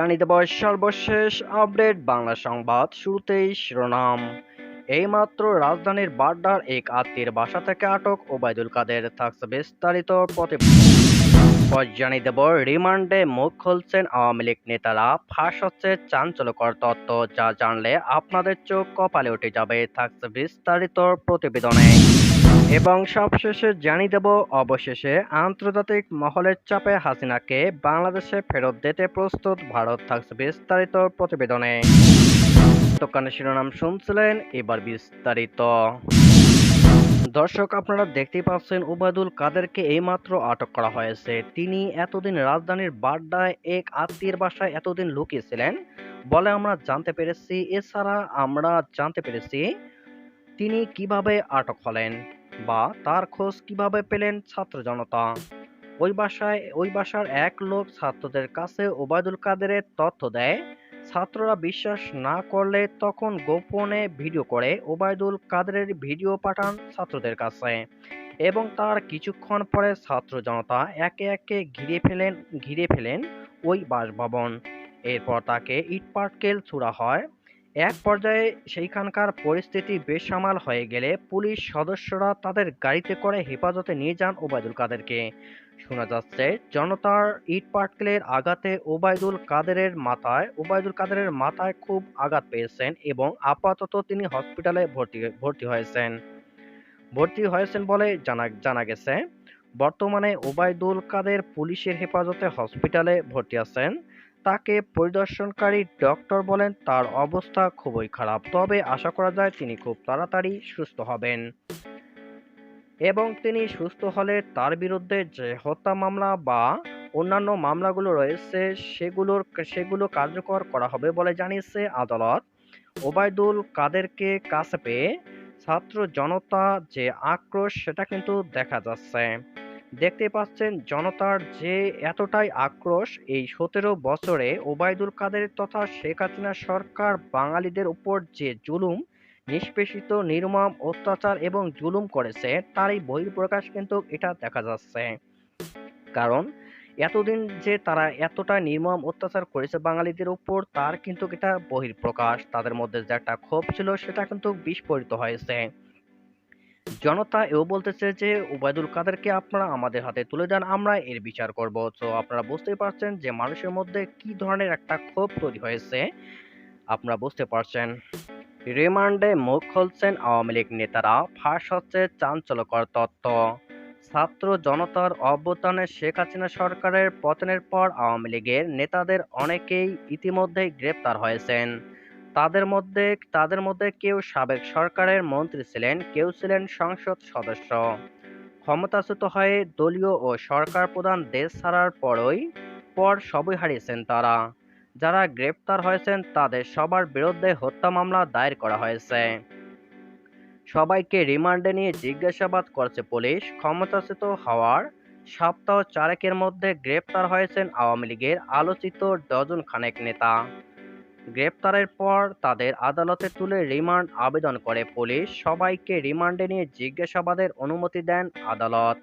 জানিয়ে দেব সর্বশেষ আপডেট বাংলা সংবাদ শুরুতেই শিরোনাম। এইমাত্র রাজধানীর বাড্ডার এক আত্মীয়ের বাসা থেকে আটক ওবায়দুল কাদের থাকছে বিস্তারিত প্রতিবেদন। জানিয়ে দেব, রিমান্ডে মুখ খুলছেন আওয়ামী লীগ নেতারা। ফাঁস হচ্ছে চাঞ্চল্যকর তথ্য, যা জানলে আপনাদের চোখ কপালে উঠে যাবে, থাকছে বিস্তারিত প্রতিবেদনে। এবং সবশেষে জানিয়ে দেব, অবশেষে আন্তর্জাতিক মহলের চাপে হাসিনাকে বাংলাদেশে ফেরত দিতে প্রস্তুত ভারত থাকছে বিস্তারিত প্রতিবেদনে। দোকানের শিরোনাম শুনছিলেন এবার বিস্তারিত। দর্শক, আপনারা দেখতেই পাচ্ছেন, উবায়দুল কাদেরকে এইমাত্র আটক করা হয়েছে। তিনি এতদিন রাজধানীর বাড্ডায় এক আত্মীয়ের বাসায় এতদিন লুকিয়েছিলেন বলে আমরা জানতে পেরেছি। এছাড়া আমরা জানতে পেরেছি তিনি কীভাবে আটক হলেন। বা তার খোঁজ কীভাবে পেলেন ছাত্র জনতা? ওই বাসায়, ওই বাসার এক লোক ছাত্রদের কাছে ওবায়দুল কাদেরের তথ্য দেয়, ছাত্ররা বিশ্বাস না করলে তখন গোপনে ভিডিও করে ওবায়দুল কাদেরের ভিডিও পাঠান ছাত্রদের কাছে এবং তার কিছুক্ষণ পরে ছাত্র জনতা একে একে ঘিরে ফেলেন ঘিরে ফেলেন ওই বাসভবন। এরপর তাকে ইটপাটকেল ছোড়া হয়। এক পর্যায়ে সেইখানকার পরিস্থিতি বেসামাল হয়ে গেলে পুলিশ সদস্যরা তাদের গাড়িতে করে হেফাজতে নিয়ে যান ওবায়দুল কাদেরকে। শোনা যাচ্ছে, জনতার ইট পাটকেলের আঘাতে ওবায়দুল কাদেরের মাথায়, ওবায়দুল কাদেরের মাথায় খুব আঘাত পেয়েছেন এবং আপাতত তিনি হসপিটালে ভর্তি ভর্তি হয়েছেন। ভর্তি হয়েছেন বলে জানা জানা গেছে, বর্তমানে ওবায়দুল কাদের পুলিশের হেফাজতে হসপিটালে ভর্তি আছেন। তাকে পরিদর্শনকারী ডক্টর বলেন তার অবস্থা খুবই খারাপ, তবে আশা করা যায় তিনি খুব তাড়াতাড়ি সুস্থ হবেন। এবং তিনি সুস্থ হলে তার বিরুদ্ধে যে হত্যা মামলা বা অন্যান্য মামলাগুলো রয়েছে, সেগুলোর, সেগুলো কার্যকর করা হবে বলে জানিয়েছে আদালত। ওবায়দুল কাদেরকে কাছে পেয়ে ছাত্র জনতা যে আক্রোশ, সেটা কিন্তু দেখা যাচ্ছে। দেখতে পাচ্ছেন, জনতার যে এতটাই আক্রোশ এই সতেরো বছরে ওবায়দুল কাদের তথা শেখ হাসিনা সরকার বাঙালিদের উপর যে জুলুম, নিষ্পেষিত, নির্মম অত্যাচার এবং জুলুম করেছে, তারই বহিঃপ্রকাশ কিন্তু এটা দেখা যাচ্ছে। কারণ, এতদিন যে তারা এতটা নির্মম অত্যাচার করেছে বাঙালিদের উপর, তার কিন্তু এটা বহিঃপ্রকাশ। তাদের মধ্যে যে একটা ক্ষোভ ছিল, সেটা কিন্তু বিস্ফোরিত হয়েছে। জনতা এও বলতেছে যে, ওবায়দুল কাদেরকে আপনারা আমাদের হাতে তুলে দেন, আমরা এর বিচার করব। তো আপনারা বুঝতেই পারছেন যে, মানুষের মধ্যে কি ধরনের একটা ক্ষোভ তৈরি হয়েছে। আপনারা বুঝতে পারছেন। রিমান্ডে মুখ খুলছেন আওয়ামী লীগ নেতারা। ফাঁস হচ্ছে চাঞ্চল্যকর তথ্য। ছাত্র জনতার অভ্যুত্থানে শেখ হাসিনা সরকারের পতনের পর আওয়ামী লীগের নেতাদের অনেকেই ইতিমধ্যেই গ্রেপ্তার হয়েছেন। তাদের মধ্যে তাদের মধ্যে কেউ সাবেক সরকারের মন্ত্রী ছিলেন, কেউ ছিলেন সংসদ সদস্য। ক্ষমতাচ্যুত হয়ে দলীয় ও সরকার প্রধান দেশ ছাড়ার পরই, পর সবই হারিয়েছেন তারা। যারা গ্রেপ্তার হয়েছেন, তাদের সবার বিরুদ্ধে হত্যা মামলা দায়ের করা হয়েছে। সবাইকে রিমান্ডে নিয়ে জিজ্ঞাসাবাদ করছে পুলিশ। ক্ষমতাচ্যুত হওয়ার সপ্তাহ চারেকের মধ্যে গ্রেপ্তার হয়েছেন আওয়ামী লীগের আলোচিত ডজন খানেক নেতা। গ্রেপ্তারের পর তাদের আদালতে তুলে রিমান্ড আবেদন করে পুলিশ। সবাইকে রিমান্ডে নিয়ে জিজ্ঞাসাবাদের অনুমতি দেন আদালত।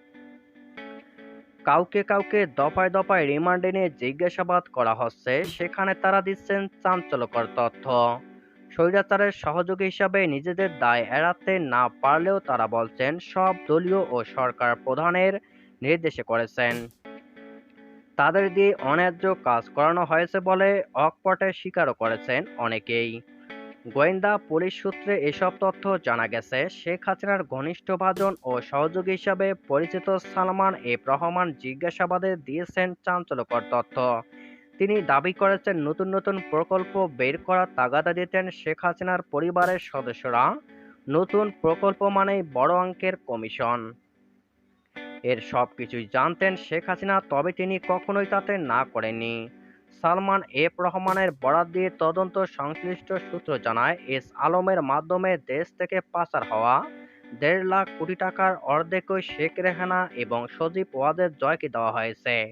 কাউকে কাউকে দফায় দফায় রিমান্ডে নিয়ে জিজ্ঞাসাবাদ করা হচ্ছে, সেখানে তারা দিচ্ছেন চাঞ্চল্যকর তথ্য। স্বৈরাচারের সহযোগী হিসাবে নিজেদের দায় এড়াতে না পারলেও তারা বলছেন, সব দলীয় ও সরকার প্রধানের নির্দেশে করেছেন। তাদের দিয়ে অন্যায্য কাজ করানো হয়েছে বলে অকপটে স্বীকারও করেছেন অনেকেই। গোয়েন্দা পুলিশ সূত্রে এসব তথ্য জানা গেছে, শেখ হাসিনার ঘনিষ্ঠ ভাজন ও সহযোগী হিসাবে পরিচিত সালমান এফ রহমান জিজ্ঞাসাবাদে দিয়েছেন চাঞ্চল্যকর তথ্য। তিনি দাবি করেছেন, নতুন নতুন প্রকল্প বের করার তাগাদা দিতেন শেখ হাসিনার পরিবারের সদস্যরা। নতুন প্রকল্প মানেই বড় অঙ্কের কমিশন। এর সব কিছুই জানতেন শেখ হাসিনা, তবে তিনি কখনোই তাতে না করেননি। সালমান এফ রহমানের বরাত দিয়ে তদন্ত সংশ্লিষ্ট সূত্র জানায়, এস আলমের মাধ্যমে দেশ থেকে পাচার হওয়া দেড় লাখ কোটি টাকার অর্ধেকই শেখ রেহানা এবং সজীব ওয়াদের জয়কে দেওয়া হয়েছে।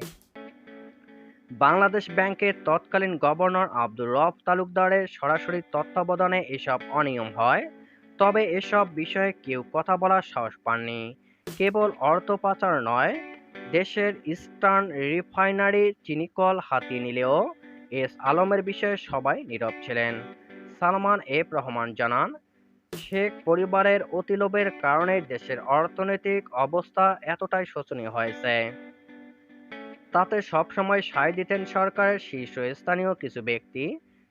বাংলাদেশ ব্যাংকের তৎকালীন গভর্নর আব্দুর রব তালুকদারের সরাসরি তত্ত্বাবধানে এসব অনিয়ম হয়, তবে এসব বিষয়ে কেউ কথা বলার সাহস পাননি। কেবল অর্থ পাচার নয়, দেশের ইস্টার্ন রিফাইনারি চিনিকল হাতিয়ে নিলেও এস আলমের বিষয়ে সবাই নীরব ছিলেন। সালমান এফ রহমান জানান, শেখ পরিবারের অতিলোভের কারণে দেশের অর্থনৈতিক অবস্থা এতটাই শোচনীয় হয়েছে। তাতে সবসময় সায় দিতেন সরকারের শীর্ষস্থানীয় কিছু ব্যক্তি।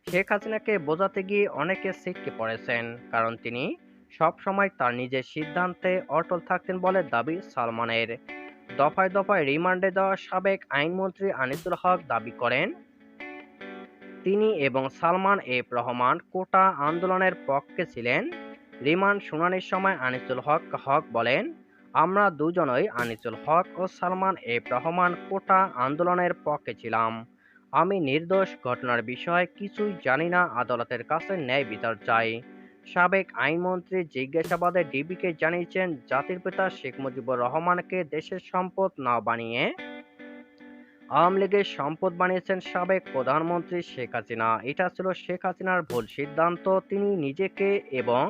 শেখ হাসিনাকে বোঝাতে গিয়ে অনেকে ছিটকে পড়েছেন, কারণ তিনি সবসময় তার নিজের সিদ্ধান্তে অটল থাকতেন বলে দাবি সালমানের। দফায় দফায় রিমান্ডে দেওয়া সাবেক আইনমন্ত্রী আনিসুল হক দাবি করেন, তিনি এবং সালমান এফ রহমান কোটা আন্দোলনের পক্ষে ছিলেন। রিমান্ড শুনানির সময় আনিসুল হক হক বলেন, আমরা দুজনই আনিসুল হক ও সালমান এফ রহমান কোটা আন্দোলনের পক্ষে ছিলাম। আমি নির্দোষ ঘটনার বিষয়ে কিছুই জানি না, আদালতের কাছে ন্যায় বিচার চাই। সাবেক আইনমন্ত্রী জিজ্ঞাসাবাদে ডিবিকে জানিয়েছেন, জাতির পিতা শেখ মুজিবুর রহমানকে দেশের সম্পদ না বানিয়ে আওয়ামী লীগের সম্পদ বানিয়েছেন সাবেক প্রধানমন্ত্রী শেখ হাসিনা। এটা ছিল শেখ হাসিনার ভুল সিদ্ধান্ত। তিনি নিজেকে এবং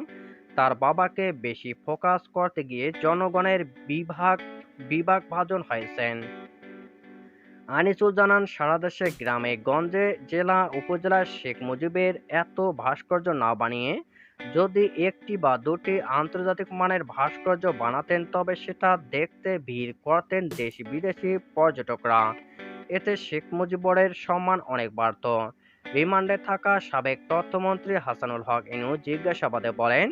তার বাবাকে বেশি ফোকাস করতে গিয়ে জনগণের বিভাগ বিভাগ ভাজন হয়েছেন। আনিসুল জানান, সারা দেশে গ্রামে, গঞ্জে, জেলা, উপজেলায় শেখ মুজিবের এত ভাস্কর্য না বানিয়ে যদি একটি বা দুটি আন্তর্জাতিক মানের ভাস্কর্য বানাতেন, তবে সেটা দেখতে ভিড় করতেন দেশি বিদেশি পর্যটকরা। এতে শেখ মুজিবরের সম্মান অনেক বাড়ত। রিমান্ডে থাকা সাবেক তথ্যমন্ত্রী হাসানুল হক ইনু জিজ্ঞাসাবাদে বলেন,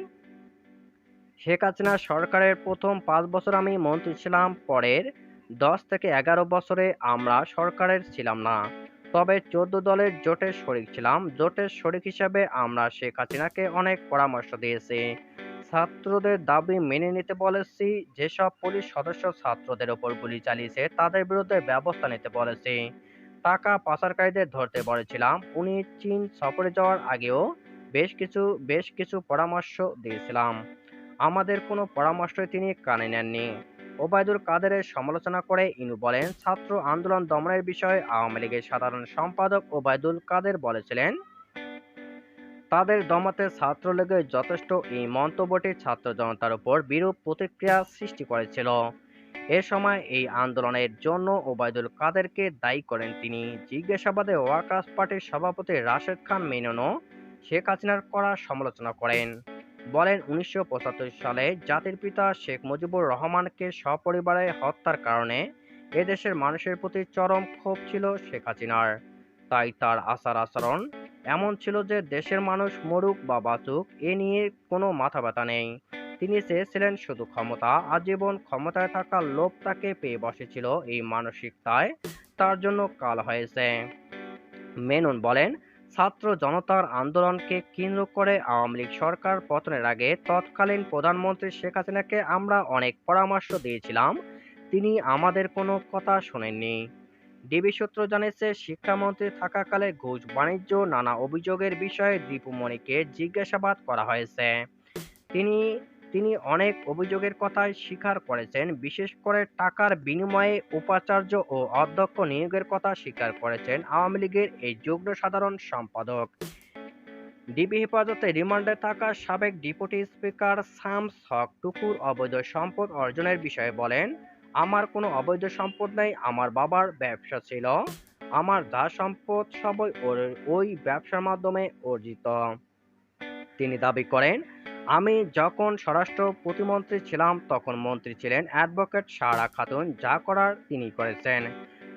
শেখ হাসিনা সরকারের প্রথম পাঁচ বছর আমি মন্ত্রী ছিলাম, পরের দশ থেকে এগারো বছরে আমরা সরকারের ছিলাম না। তবে চোদ্দ দলের জোটের শরিক ছিলাম। জোটের শরিক হিসাবে আমরা শেখ হাসিনাকে অনেক পরামর্শ দিয়েছি। ছাত্রদের দাবি মেনে নিতে বলেছি। যেসব পুলিশ সদস্য ছাত্রদের ওপর গুলি চালিয়েছে, তাদের বিরুদ্ধে ব্যবস্থা নিতে বলেছি। টাকা পাচারকারীদের ধরতে বলেছিলাম। উনি চীন সফরে যাওয়ার আগেও বেশ কিছু বেশ কিছু পরামর্শ দিয়েছিলাম। আমাদের কোনো পরামর্শই তিনি কানে নেননি। ওবায়দুল কাদেরের সমালোচনা করে ইনু বলেন, ছাত্র আন্দোলন দমনের বিষয়ে আওয়ামী লীগের সাধারণ সম্পাদক ওবায়দুল কাদের বলেছিলেন, তাদের দমাতে ছাত্রলীগের যথেষ্ট এই মন্তব্যটি ছাত্র জনতার উপর বিরূপ প্রতিক্রিয়া সৃষ্টি করেছিল। এ সময় এই আন্দোলনের জন্য ওবায়দুল কাদেরকে দায়ী করেন তিনি। জিজ্ঞাসাবাদে ওয়ার্কার্স পার্টির সভাপতি রাশেদ খান মেননও শেখ হাসিনার করা সমালোচনা করেন। বলেন, উনিশশো পঁচাত্তর সালে জাতির পিতা শেখ মুজিবুর রহমানকে সপরিবারে হত্যার কারণে এদেশের মানুষের প্রতি চরম ক্ষোভ ছিল শেখ হাসিনার। তাই তার আচার আচরণ এমন ছিল যে দেশের মানুষ মরুক বা বাঁচুক এ নিয়ে কোনো মাথা ব্যথা নেই। তিনি চেয়েছিলেন শুধু ক্ষমতা, আজীবন ক্ষমতায় থাকা লোভ তাকে পেয়ে বসেছিল এই মানসিকতায়। তার জন্য কাল হয়েছে। মেনন বলেন ছাত্র জনতার আন্দোলনকে কেন্দ্র করে আওয়ামী লীগ সরকার পতনের আগে তৎকালীন প্রধানমন্ত্রী শেখ হাসিনাকে আমরা অনেক পরামর্শ দিয়েছিলাম। তিনি আমাদের কোনো কথা শোনেননি। ডিবি সূত্র জানিয়েছে, শিক্ষামন্ত্রী থাকাকালে ঘুষ, বাণিজ্য, নানা অভিযোগের বিষয়ে দীপুমণিকে জিজ্ঞাসাবাদ করা হয়েছে। তিনি তিনি অনেক অভিযোগের কথাই স্বীকার করেছেন, বিশেষ করে টাকার বিনিময়ে উপাচার্য ও অধ্যক্ষ নিয়োগের কথা স্বীকার করেছেন আওয়ামী লীগের এই যুগ্ম সাধারণ সম্পাদক। ডিবি হেফাজতে রিমান্ডে থাকা সাবেক ডিপুটি স্পিকার শামস হক টুকুর অবৈধ সম্পদ অর্জনের বিষয়ে বলেন, আমার কোনো অবৈধ সম্পদ নেই, আমার বাবার ব্যবসা ছিল। আমার যা সম্পদ সবই ওর, ওই ব্যবসার মাধ্যমে অর্জিত। তিনি দাবি করেন আমি যখন স্বরাষ্ট্র প্রতিমন্ত্রী ছিলাম, তখন মন্ত্রী ছিলেন অ্যাডভোকেট সারা খাতুন, যা করার তিনি করেছেন।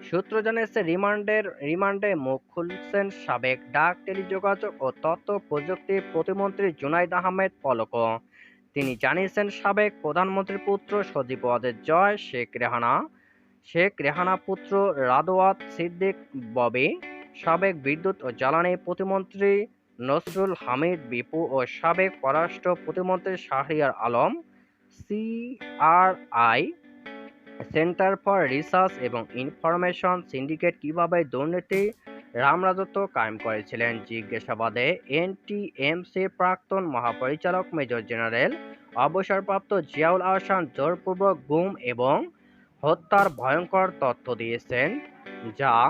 সূত্র জানিয়েছে রিমান্ডের, রিমান্ডে মুখ খুলছেন সাবেক ডাক, টেলিযোগাযোগ ও তথ্য প্রযুক্তি প্রতিমন্ত্রী জুনাইদ আহমেদ পলক। তিনি জানিয়েছেন, সাবেক প্রধানমন্ত্রীর পুত্র সজীব ওয়াজেদ জয়, শেখ রেহানা শেখ রেহানা পুত্র রাদওয়াত সিদ্দিক ববি, সাবেক বিদ্যুৎ ও জ্বালানি প্রতিমন্ত্রী নসরুল হামিদ, বিপু ও সাবেক পররাষ্ট্র প্রতিমন্ত্রী Shahriar Alam, CRI, centre for research এবং ইনফরমেশন সিন্ডিকেট কীভাবে দুর্নীতি রামরাজত্ব কায়েম করেছিলেন জিজ্ঞাসাবাদে এনটিএমসির প্রাক্তন মহাপরিচালক মেজর জেনারেল অবসরপ্রাপ্ত জিয়াউল আহসান জোরপূর্বক গুম এবং হত্যার ভয়ঙ্কর তথ্য দিয়েছেন, যা